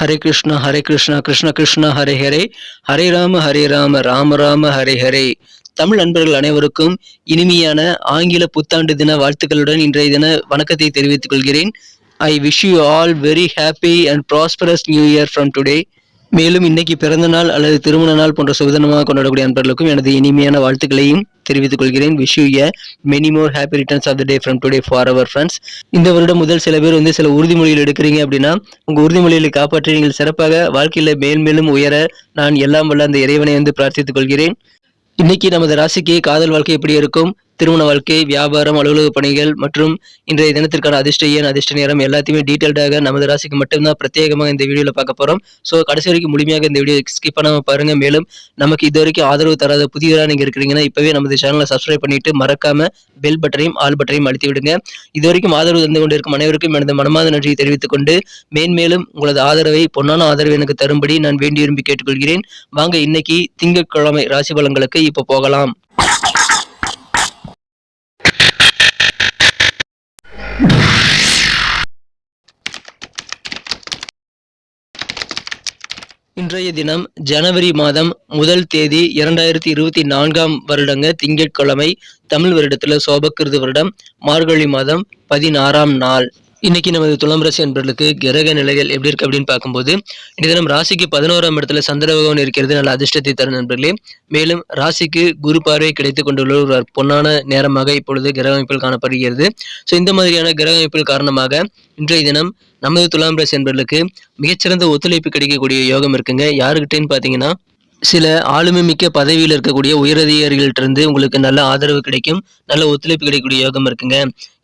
ஹரே கிருஷ்ணா ஹரே கிருஷ்ணா கிருஷ்ண கிருஷ்ணா ஹரே ஹரே. ஹரே ராம ஹரே ராம ராம ராம ஹரே ஹரே. தமிழ் நண்பர்கள் அனைவருக்கும் இனிமையான ஆங்கில புத்தாண்டு தின வாழ்த்துக்களுடன் இன்றைய தின வணக்கத்தை தெரிவித்துக் கொள்கிறேன். I wish you all very happy and prosperous new year from today மேலும் இன்னைக்கு பிறந்த நாள் அல்லது திருமண நாள் போன்ற சுதந்திரமாக கொண்டாடக்கூடிய அன்பர்களுக்கும் எனது இனிமையான வாழ்த்துக்களையும் தெரிவித்துக் கொள்கிறேன். Wish you a many more happy returns of the day from today for our friends இந்த வருடம் முதல் சில பேர் வந்து சில உறுதிமொழிகள் எடுக்கிறீங்க அப்படின்னா உங்க உறுதிமொழிகளை காப்பாற்றி நீங்கள் சிறப்பாக வாழ்க்கையில மேல் மேலும் உயர நான் எல்லாம் வல்ல அந்த இறைவனை வந்து பிரார்த்தித்துக் கொள்கிறேன். இன்னைக்கு நமது ராசிக்கு காதல் வாழ்க்கை எப்படி இருக்கும்? திருமண வாழ்க்கை வியாபாரம் அலுவலக பணிகள் மற்றும் இன்றைய தினத்திற்கான அதிர்ஷ்ட ஏன் அதிர்ஷ்ட நேரம் எல்லாத்தையுமே டீட்டெயில்டாக நமது ராசிக்கு மட்டும்தான் பிரத்யேகமாக இந்த வீடியோவில் பார்க்க போறோம். ஸோ கடைசி வரைக்கும் முழுமையாக இந்த வீடியோ ஸ்கிப் பண்ணாம பாருங்க. மேலும் நமக்கு இது வரைக்கும் ஆதரவு தராத புதியதாக நீங்க இருக்கிறீங்கன்னா இப்பவே நமது சேனலை சப்ஸ்கிரைப் பண்ணிட்டு மறக்காம பெல் பட்டனையும் ஆல் பட்டனையும் அழுத்தி விடுங்க. இது வரைக்கும் ஆதரவு தந்து கொண்டிருக்கும் அனைவருக்கும் எனது மனமாத நன்றியை தெரிவித்துக் கொண்டு மேன்மேலும் உங்களது ஆதரவை பொன்னான ஆதரவு எனக்கு தரும்படி நான் வேண்டி விரும்பி கேட்டுக்கொள்கிறேன். வாங்க இன்னைக்கு திங்கட்கிழமை ராசி பலன்களுக்கு இப்போ போகலாம். இன்றைய தினம் ஜனவரி மாதம் முதல் தேதி இரண்டாயிரத்தி இருபத்தி நான்காம் வருடங்க திங்கட்கிழமை தமிழ் வருடத்துல சோபக்கிருது வருடம் மார்கழி மாதம் பதினாறாம் நாள். இன்னைக்கு நமது துலாம் ராசி அன்பர்களுக்கு கிரக நிலைகள் எப்படி இருக்கு அப்படின்னு பார்க்கும்போது இந்த தினம் ராசிக்கு பதினோராம் இடத்துல சந்திர பகவான் இருக்கிறது நல்ல அதிர்ஷ்டத்தை தரும் நண்பர்களே. மேலும் ராசிக்கு குரு பார்வை கிடைத்து கொண்டுள்ள ஒரு பொன்னான நேரமாக இப்பொழுது கிரக அமைப்பில் காணப்படுகிறது. ஸோ இந்த மாதிரியான கிரக அமைப்பில் காரணமாக இன்றைய தினம் நமது துலாம் ராசி அன்பர்களுக்கு மிகச்சிறந்த ஒத்துழைப்பு கிடைக்கக்கூடிய யோகம் இருக்குங்க. யாருக்கிட்டேன்னு பார்த்தீங்கன்னா சில ஆளுமை மிக்க பதவியில் இருக்கக்கூடிய உயரதிகாரிகள்ட்டிருந்து உங்களுக்கு நல்ல ஆதரவு கிடைக்கும் நல்ல ஒத்துழைப்பு கிடைக்கக்கூடிய யோகம் இருக்குங்க.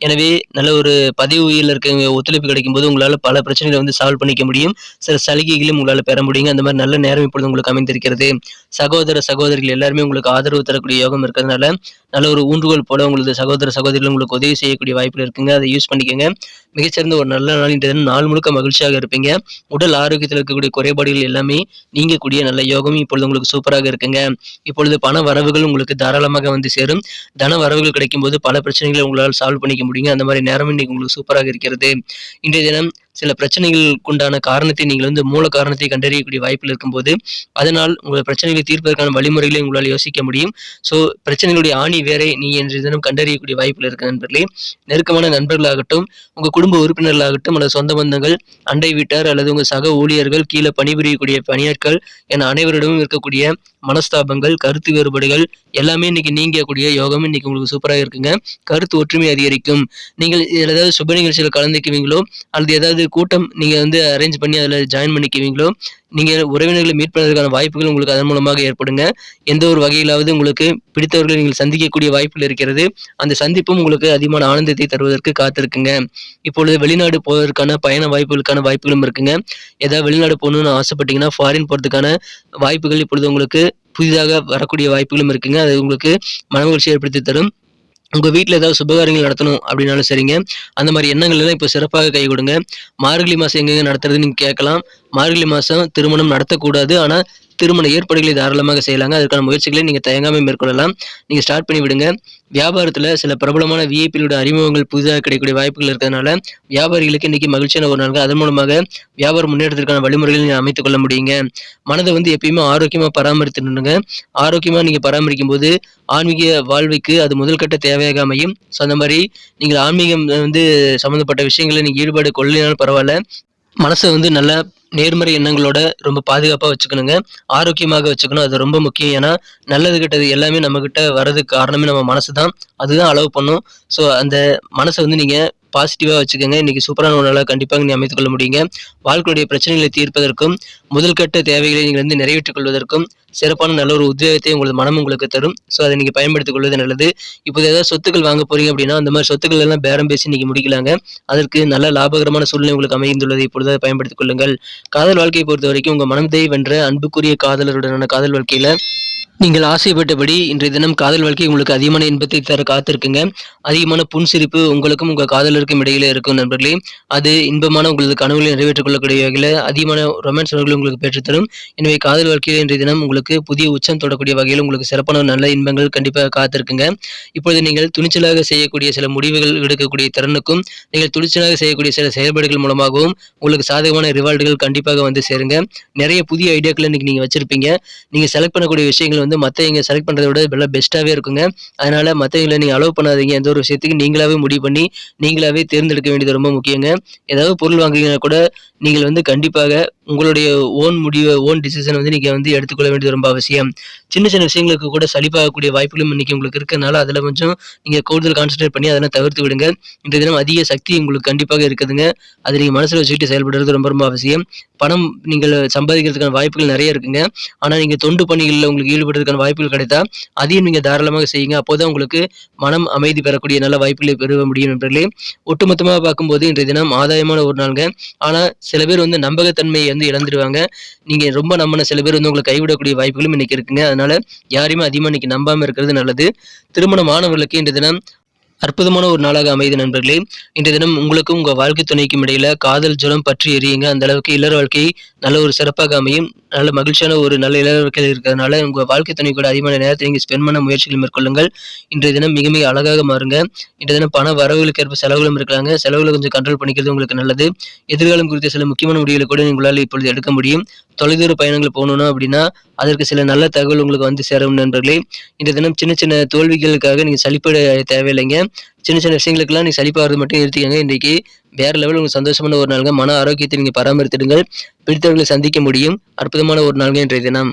எனவே நல்ல ஒரு பதவி உயிரில் இருக்க ஒத்துழைப்பு கிடைக்கும் போது உங்களால் பல பிரச்சனைகளை வந்து சால்வ் பண்ணிக்க முடியும். சில சலுகைகளையும் உங்களால் பெற முடியுங்க. அந்த மாதிரி நல்ல நேரம் இப்பொழுது உங்களுக்கு அமைந்திருக்கிறது. சகோதர சகோதரிகள் எல்லாருமே உங்களுக்கு ஆதரவு தரக்கூடிய யோகம் இருக்கிறதுனால நல்ல ஒரு ஊன்றுகோல் போல உங்களது சகோதர சகோதரிகள் உங்களுக்கு உதவி செய்யக்கூடிய வாய்ப்புகள் இருக்குங்க. அதை யூஸ் பண்ணிக்கோங்க. மிகச்சிறந்த ஒரு நல்ல நாளின் நாள் முழுக்க மகிழ்ச்சியாக இருப்பீங்க. உடல் ஆரோக்கியத்தில் இருக்கக்கூடிய குறைபாடுகள் எல்லாமே நீங்கக்கூடிய நல்ல யோகம் இப்பொழுது உங்களுக்கு சூப்பராக இருக்குங்க. இப்பொழுது பண வரவுகள் உங்களுக்கு தாராளமாக வந்து சேரும். தன வரவுகள் கிடைக்கும் போது பல பிரச்சனைகளை உங்களால் சால்வ் பண்ணிக்க முடியுங்க. அந்த மாதிரி நேரம் இன்னைக்கு உங்களுக்கு சூப்பராக இருக்கிறது. இன்றைய தினம் சில பிரச்சனைகளுக்குண்டான காரணத்தை நீங்கள் வந்து மூல காரணத்தை கண்டறியக்கூடிய வாய்ப்பில் இருக்கும்போது அதனால் உங்கள் பிரச்சனைகளை தீர்ப்பதற்கான வழிமுறைகளை உங்களால் யோசிக்க முடியும். ஸோ பிரச்சனைகளுடைய ஆணி வேறை நீ என்று தினம் கண்டறியக்கூடிய வாய்ப்பில் இருக்க நண்பர்களே. நெருக்கமான நண்பர்களாகட்டும் உங்கள் குடும்ப உறுப்பினர்களாகட்டும் அல்லது சொந்த பந்தங்கள் அண்டை வீட்டார் அல்லது உங்கள் சக ஊழியர்கள் கீழே பணிபுரியக்கூடிய பணியாட்கள் என அனைவரிடமும் இருக்கக்கூடிய மனஸ்தாபங்கள் கருத்து வேறுபாடுகள் எல்லாமே இன்னைக்கு நீங்கக்கூடிய யோகம் இன்னைக்கு உங்களுக்கு சூப்பராக இருக்குங்க. கருத்து ஒற்றுமை அதிகரிக்கும். நீங்கள் ஏதாவது சுப நிகழ்ச்சியில் கலந்துக்குவீங்களோ அல்லது ஏதாவது கூட்டம் நீங்கள் வந்து அரேஞ்ச் பண்ணி அதில் ஜாயின் பண்ணிக்குவீங்களோ நீங்கள் உறவினர்களை மீட் பண்ணுறதுக்கான வாய்ப்புகள் உங்களுக்கு அதன் மூலமாக ஏற்படுங்க. எந்த ஒரு வகையிலாவது உங்களுக்கு பிடித்தவர்களை நீங்கள் சந்திக்கக்கூடிய வாய்ப்புகள் இருக்கிறது. அந்த சந்திப்பும் உங்களுக்கு அதிகமான ஆனந்தத்தை தருவதற்கு காத்திருக்குங்க. இப்பொழுது வெளிநாடு போவதற்கான பயண வாய்ப்புகளுக்கான வாய்ப்புகளும் இருக்குங்க. ஏதாவது வெளிநாடு போகணும்னு ஆசைப்பட்டீங்கன்னா ஃபாரின் போகிறதுக்கான வாய்ப்புகள் இப்பொழுது உங்களுக்கு புதிதாக வரக்கூடிய வாய்ப்புகளும் இருக்குங்க. அது உங்களுக்கு மனமகிழ்ச்சி ஏற்படுத்தி தரும். உங்கள் வீட்டில் ஏதாவது சுபகாரியங்கள் நடத்தணும் அப்படின்னாலும் சரிங்க. அந்த மாதிரி எண்ணங்கள் எல்லாம் இப்போ சிறப்பாக கை கொடுங்க. மார்கழி மாதம் எங்கெங்க நடத்துறதுன்னு நீங்கள் கேட்கலாம். மார்கழி மாதம் திருமணம் நடத்தக்கூடாது. ஆனால் திருமண ஏற்பாடுகளை தாராளமாக செய்யலாங்க. அதற்கான முயற்சிகளை நீங்கள் தயங்காமல் மேற்கொள்ளலாம். நீங்கள் ஸ்டார்ட் பண்ணி விடுங்க. வியாபாரத்தில் சில பிரபலமான விஐபியோட அறிமுகங்கள் புதிதாக கிடைக்கக்கூடிய வாய்ப்புகள் இருக்கிறதுனால வியாபாரிகளுக்கு இன்னைக்கு மகிழ்ச்சியான ஒரு நாள் அதன் மூலமாக வியாபார முன்னேற்றத்திற்கான வழிமுறைகளை நீங்கள் அமைத்துக் கொள்ள முடியுங்க. மனதை வந்து எப்பயுமே ஆரோக்கியமாக பராமரித்துணுங்க ஆரோக்கியமாக நீங்கள் பராமரிக்கும் போது ஆன்மீக வாழ்வுக்கு அது முதல் கட்ட தேவையாக அமையும். ஸோ அந்த மாதிரி நீங்கள் ஆன்மீகம் வந்து சம்மந்தப்பட்ட விஷயங்களை நீங்கள் ஈடுபாடு கொள்ளினாலும் பரவாயில்ல. மனசை வந்து நல்லா நேர்மறை எண்ணங்களோட ரொம்ப பாதுகாப்பாக வச்சுக்கணுங்க. ஆரோக்கியமாக வச்சுக்கணும். அது ரொம்ப முக்கியம். ஏன்னா நல்லது கெட்டது எல்லாமே நம்மக்கிட்ட வர்றதுக்கு காரணமே நம்ம மனசு தான் அதுதான் அளவு பண்ணும். ஸோ அந்த மனசை வந்து நீங்கள் பாசிட்டிவாக வச்சுக்கோங்க. இன்றைக்கி சூப்பரான ஒரு நாளாக கண்டிப்பாக நீங்கள் அமைத்துக்கொள்ள முடியுங்க. வாழ்க்கையுடைய பிரச்சனைகளை தீர்ப்பதற்கும் முதல்கட்ட தேவைகளை நீங்கள் வந்து நிறைவேற்றிக் கொள்வதற்கும் சிறப்பான நல்ல ஒரு உத்வேகத்தை உங்களது மனம் உங்களுக்கு தரும். ஸோ அதை நீங்கள் பயன்படுத்திக் கொள்வது நல்லது. இப்போது ஏதாவது சொத்துக்கள் வாங்க போறீங்க அப்படின்னா அந்த மாதிரி சொத்துக்கள் எல்லாம் பேரம் பேசி இன்னைக்கு முடிக்கலாங்க. அதற்கு நல்ல லாபகரமான சூழ்நிலை உங்களுக்கு அமைந்துள்ளதை இப்பொழுது அதை பயன்படுத்திக் கொள்ளுங்கள். காதல் வாழ்க்கையை பொறுத்த வரைக்கும் உங்கள் மனதை வென்ற அன்புக்குரிய காதலருடனான காதல் வாழ்க்கையில் நீங்கள் ஆசைப்பட்டபடி இன்றைய தினம் காதல் வாழ்க்கை உங்களுக்கு அதிகமான இன்பத்தை தர காத்திருக்குங்க. அதிகமான புன்சிரிப்பு உங்களுக்கும் உங்கள் காதலருக்கும் இடையில இருக்கும் நண்பர்களே. அது இன்பமான உங்களது கனவுகளை நிறைவேற்றிக் கொள்ளக்கூடிய வகையில் அதிகமான ரொமான்ஸ் உணர்வுகளை உங்களுக்கு பெற்றுத்தரும். எனவே காதல் வாழ்க்கையில் இன்றைய தினம் உங்களுக்கு புதிய உச்சம் தொடக்கூடிய வகையில் உங்களுக்கு சிறப்பான நல்ல இன்பங்கள் கண்டிப்பாக காத்திருக்குங்க. இப்பொழுது நீங்கள் துணிச்சலாக செய்யக்கூடிய சில முடிவுகள் எடுக்கக்கூடிய திறனுக்கும் நீங்கள் துணிச்சலாக செய்யக்கூடிய சில செயல்பாடுகள் மூலமாகவும் உங்களுக்கு சாதகமான ரிவார்டுகள் கண்டிப்பாக வந்து சேருங்க. நிறைய புதிய ஐடியாக்களை இன்னைக்கு நீங்கள் வச்சிருப்பீங்க. நீங்கள் செலக்ட் பண்ணக்கூடிய விஷயங்கள் வந்து மற்றவங்க செலக்ட் பண்ணுறத விட நல்லா பெஸ்ட்டாகவே இருக்குங்க. அதனால் மற்றவங்களை நீங்கள் அலோவ் பண்ணாதீங்க. எந்த ஒரு விஷயத்துக்கு நீங்களாகவே முடிவு பண்ணி நீங்களாவே தேர்ந்தெடுக்க வேண்டியது ரொம்ப முக்கியங்க. ஏதாவது பொருள் வாங்குறீங்கன்னா கூட நீங்கள் வந்து கண்டிப்பாக உங்களுடைய ஓன் முடிவை ஓன் டிசிஷன் வந்து நீங்கள் வந்து எடுத்துக்கொள்ள வேண்டியது ரொம்ப அவசியம். சின்ன சின்ன விஷயங்களுக்கு கூட சளிப்பாகக்கூடிய வாய்ப்புகளும் இன்னைக்கு உங்களுக்கு இருக்கிறனால அதில் கொஞ்சம் நீங்கள் கூடுதல் கான்சன்ட்ரேட் பண்ணி அதெல்லாம் தவிர்த்து விடுங்க. இந்த தினம் அதிக சக்தி உங்களுக்கு கண்டிப்பாக இருக்குதுங்க. அதை நீங்கள் மனசில் வச்சுக்கிட்டு செயல்படுறது ரொம்ப ரொம்ப அவசியம். பணம் நீங்கள் சம்பாதிக்கிறதுக்கான வாய்ப்புகள் நிறைய இருக்குங்க. ஆனால் நீங்கள் தொண்டு பணிகளில் உங்களுக்கு ஈடுபடுறதுக்கான வாய்ப்புகள் கிடைத்தா அதையும் நீங்கள் தாராளமாக செய்யுங்க. அப்போதான் உங்களுக்கு மனம் அமைதி பெறக்கூடிய நல்ல வாய்ப்புகளை பெற முடியும் என்பதிலே ஒட்டுமொத்தமாக பார்க்கும்போது இன்றைய தினம் ஆதாயமான ஒரு நாளுங்க. ஆனால் சில பேர் வந்து நம்பகத்தன்மையை வந்து இழந்துடுவாங்க நீங்கள் ரொம்ப நம்பின சில பேர் வந்து உங்களை கைவிடக்கூடிய வாய்ப்புகளும் இன்றைக்கி இருக்குங்க. அதனால யாரையுமே அதிகமாக இன்னைக்கு நம்பாமல் இருக்கிறது நல்லது. திருமணமானவர்களுக்கு இன்றைய தினம் அற்புதமான ஒரு நாளாக அமைது நண்பர்களே. இன்றைய தினம் உங்களுக்கும் உங்கள் வாழ்க்கை துணைக்கும் இடையில காதல் ஜலம் பற்றி எரியுங்க. அந்த அளவுக்கு இல்லற வாழ்க்கை நல்ல ஒரு சிறப்பாக அமையும். நல்ல மகிழ்ச்சியான ஒரு நல்ல இல்லற வாழ்க்கையில் இருக்கிறதுனால உங்கள் வாழ்க்கை துணை கூட அதிகமான நேரத்தை நீங்கள் ஸ்பெண்ட் பண்ண முயற்சிகளை மேற்கொள்ளுங்கள். இன்றைய தினம் மிக மிக அழகாக மாறுங்க. இன்றைய தினம் பண வரவுகளுக்கு ஏற்ப செலவுகளும் இருக்கிறாங்க செலவுகளை கொஞ்சம் கண்ட்ரோல் பண்ணிக்கிறது உங்களுக்கு நல்லது. எதிர்காலம் குறித்த சில முக்கியமான முடிவுகளை கூட உங்களால் இப்பொழுது எடுக்க முடியும். தொலைதூர பயணங்கள் போகணும் அப்படின்னா அதற்கு சில நல்ல தகவல் உங்களுக்கு வந்து சேரும் நண்பர்களே. இன்றைய தினம் சின்ன சின்ன தோல்விகளுக்காக நீங்கள் சலிப்பட தேவையில்லைங்க. சின்ன சின்ன விஷயங்களுக்கெல்லாம் நீங்கள் சளிப்பாகிறது மட்டும் நிறுத்திக்கங்க. இன்றைக்கு வேற லெவல் உங்களுக்கு சந்தோஷமான ஒரு நாளுங்க. மன ஆரோக்கியத்தை நீங்கள் பராமரித்திடுங்கள். பிடித்தவர்களை சந்திக்க முடியும். அற்புதமான ஒரு நாளுங்க இன்றைய தினம்.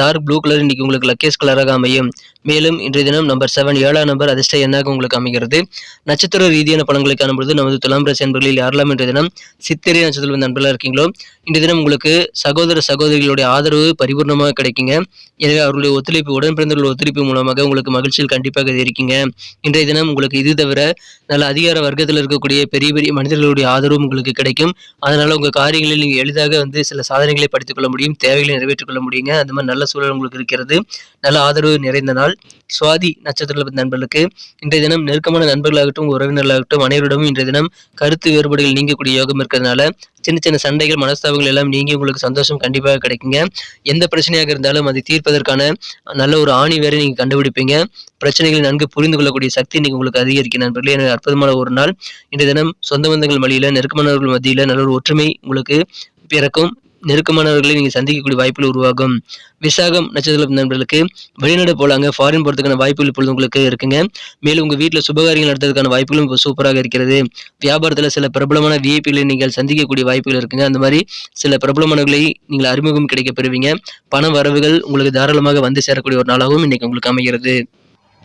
டார்க் ப்ளூ கலர் இன்னைக்கு உங்களுக்கு லக்கேஸ் கலராக அமையும் மேலும் இன்றைய தினம் நம்பர் செவன் ஏழாம் நம்பர் அதிர்ஷ்ட எண்ணாக உங்களுக்கு அமைகிறது. நட்சத்திர ரீதியான பலன்களை காணும்பொழுது நமது துலாம் ராசி நண்பர்களில் யாரெல்லாம் இன்றைய தினம் சித்திரை நட்சத்திரம் நண்பர்களாக இருக்கீங்களோ இன்றைய தினம் உங்களுக்கு சகோதர சகோதரிகளுடைய ஆதரவு பரிபூர்ணமாக கிடைக்குங்க. எனவே அவர்களுடைய ஒத்துழைப்பு உடன் பிறந்தவர்களுடைய ஒத்துழைப்பு மூலமாக உங்களுக்கு மகிழ்ச்சியில் கண்டிப்பாக இருக்கீங்க இன்றைய தினம் உங்களுக்கு இது தவிர நல்ல அதிகார வர்க்கத்தில் இருக்கக்கூடிய பெரிய பெரிய மனிதர்களுடைய ஆதரவும் உங்களுக்கு கிடைக்கும். அதனால உங்க காரியங்களில் நீங்கள் எளிதாக வந்து சில சாதனைகளை படித்துக்கொள்ள முடியும் தேவைகளை நிறைவேற்றிக் கொள்ள முடியுங்க. அந்த மாதிரி நல்ல சூழல் உங்களுக்கு இருக்கிறது. நல்ல ஆதரவு நிறைந்த நாள். சுவாதி நட்சத்திர நண்பர்களுக்கு இன்றைய தினம் நெருக்கமான நண்பர்களாகட்டும் உறவினர்களாகட்டும் அனைவரிடமும் இன்றைய தினம் கருத்து வேறுபாடுகள் நீங்கக்கூடிய யோகம் இருக்கிறதுனால சின்ன சின்ன சண்டைகள் மனஸ்தாபங்கள் எல்லாம் நீங்கி உங்களுக்கு சந்தோஷம் கண்டிப்பாக கிடைக்குங்க. எந்த பிரச்சனையாக இருந்தாலும் அதை தீர்ப்பதற்கான நல்ல ஒரு ஆணி வேற நீங்கள் கண்டுபிடிப்பீங்க. பிரச்சனைகளை நன்கு புரிந்து கொள்ளக்கூடிய சக்தி நீங்கள் உங்களுக்கு அதிகரிக்கும் நண்பர்களே. எனக்கு அற்புதமான ஒரு நாள். இன்றைய தினம் சொந்த பந்தங்கள் மத்தியில நெருக்கமானவர்கள் மத்தியில் நல்ல ஒரு ஒற்றுமை உங்களுக்கு பிறக்கும். நெருக்கமானவர்களை நீங்கள் சந்திக்கக்கூடிய வாய்ப்புகள் உருவாகும். விசாகம் நட்சத்திர நண்பர்களுக்கு வெளிநாடு போலாங்க ஃபாரின் போகிறதுக்கான வாய்ப்புகள் இப்பொழுது உங்களுக்கு இருக்குங்க. மேலும் உங்கள் வீட்டில் சுபகாரியங்கள் நடத்துறதுக்கான வாய்ப்புகளும் இப்போ சூப்பராக இருக்கிறது. வியாபாரத்தில் சில பிரபலமான விஐபிகளை நீங்கள் சந்திக்கக்கூடிய வாய்ப்புகள் இருக்குங்க. அந்த மாதிரி சில பிரபலமானவர்களை நீங்கள் அறிமுகம் கிடைக்க பெறுவீங்க. பண வரவுகள் உங்களுக்கு தாராளமாக வந்து சேரக்கூடிய ஒரு நாளாகவும் இன்னைக்கு உங்களுக்கு அமைகிறது.